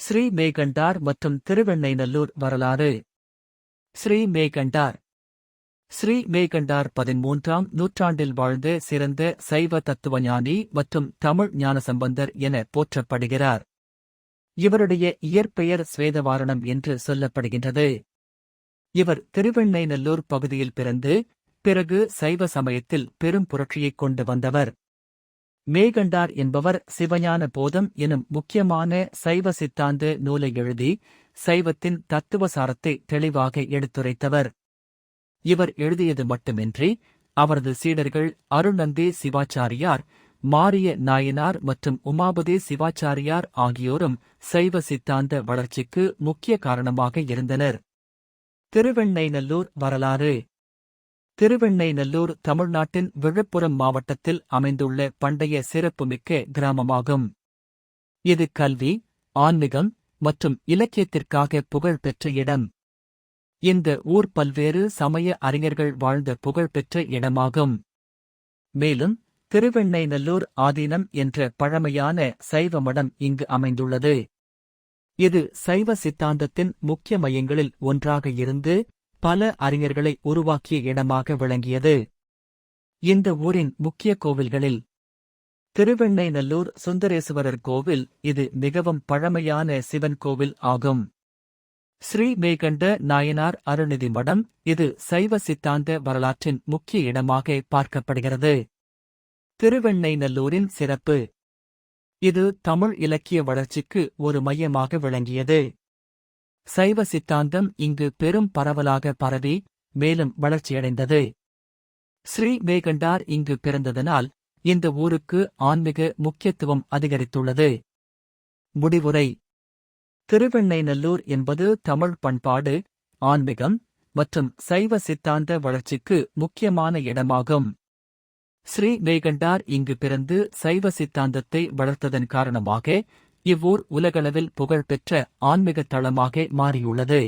ஸ்ரீ மேகண்டார் மற்றும் திருவெண்ணைநல்லூர் வரலாறு. ஸ்ரீ மேகண்டார். ஸ்ரீ மேகண்டார் பதிமூன்றாம் நூற்றாண்டில் வாழ்ந்த சிறந்த சைவ தத்துவஞானி மற்றும் தமிழ் ஞானசம்பந்தர் என போற்றப்படுகிறார். இவருடைய இயற்பெயர் ஸ்வேதவாரணம் என்று சொல்லப்படுகின்றது. இவர் திருவெண்ணைநல்லூர் பகுதியில் பிறந்து பிறகு சைவ சமயத்தில் பெரும் புரட்சியைக் கொண்டு வந்தவர். மேகண்டார் என்பவர் சிவஞான போதம் எனும் முக்கியமான சைவ சித்தாந்த நூலை எழுதி சைவத்தின் தத்துவசாரத்தை தெளிவாக எடுத்துரைத்தவர். இவர் எழுதியது மட்டுமின்றி அவரது சீடர்கள் அருணந்தி சிவாச்சாரியார் மாரிய நாயனார் மற்றும் உமாபதி சிவாச்சாரியார் ஆகியோரும் சைவ சித்தாந்த வளர்ச்சிக்கு முக்கிய காரணமாக இருந்தனர். திருவெண்ணைநல்லூர் வரலாறு திருவெண்ணைநல்லூர் தமிழ்நாட்டின் விழுப்புரம் மாவட்டத்தில் அமைந்துள்ள பண்டைய சிறப்புமிக்க கிராமமாகும். இது கல்வி ஆன்மீகம் மற்றும் இலக்கியத்திற்காக புகழ்பெற்ற இடம். இந்த ஊர் பல்வேறு சமய அறிஞர்கள் வாழ்ந்த புகழ்பெற்ற இடமாகும். மேலும் திருவெண்ணைநல்லூர் ஆதீனம் என்ற பழமையான சைவ மடம் இங்கு அமைந்துள்ளது. இது சைவ சித்தாந்தத்தின் முக்கிய மையங்களில் ஒன்றாக இருந்து பல அறிஞர்களை உருவாக்கிய இடமாக விளங்கியது. இந்த ஊரின் முக்கிய கோவில்களில் திருவெண்ணைநல்லூர் சுந்தரேஸ்வரர் கோவில் இது மிகவும் பழமையான சிவன் கோவில் ஆகும். ஸ்ரீ மேகண்ட நாயனார் அருள்நிதி மடம் இது சைவ சித்தாந்த வரலாற்றின் முக்கிய இடமாக பார்க்கப்படுகிறது. திருவெண்ணைநல்லூரின் சிறப்பு இது தமிழ் இலக்கிய வளர்ச்சிக்கு ஒரு மையமாக விளங்கியது. சைவ சித்தாந்தம் இங்கு பெரும் பரவலாக பரவி மேலும் வளர்ச்சியடைந்தது. ஸ்ரீ வேகண்டார் இங்கு பிறந்ததனால் இந்த ஊருக்கு ஆன்மீக முக்கியத்துவம் அதிகரித்துள்ளது. முடிவுரை. திருவெண்ணைநல்லூர் என்பது தமிழ் பண்பாடு ஆன்மீகம் மற்றும் சைவ சித்தாந்த வளர்ச்சிக்கு முக்கியமான இடமாகும். ஸ்ரீ வேகண்டார் இங்கு பிறந்து சைவ சித்தாந்தத்தை வளர்த்ததன் காரணமாக இவ்வூர் உலகளவில் புகழ்பெற்ற ஆன்மீக தளமாக மாறியுள்ளது.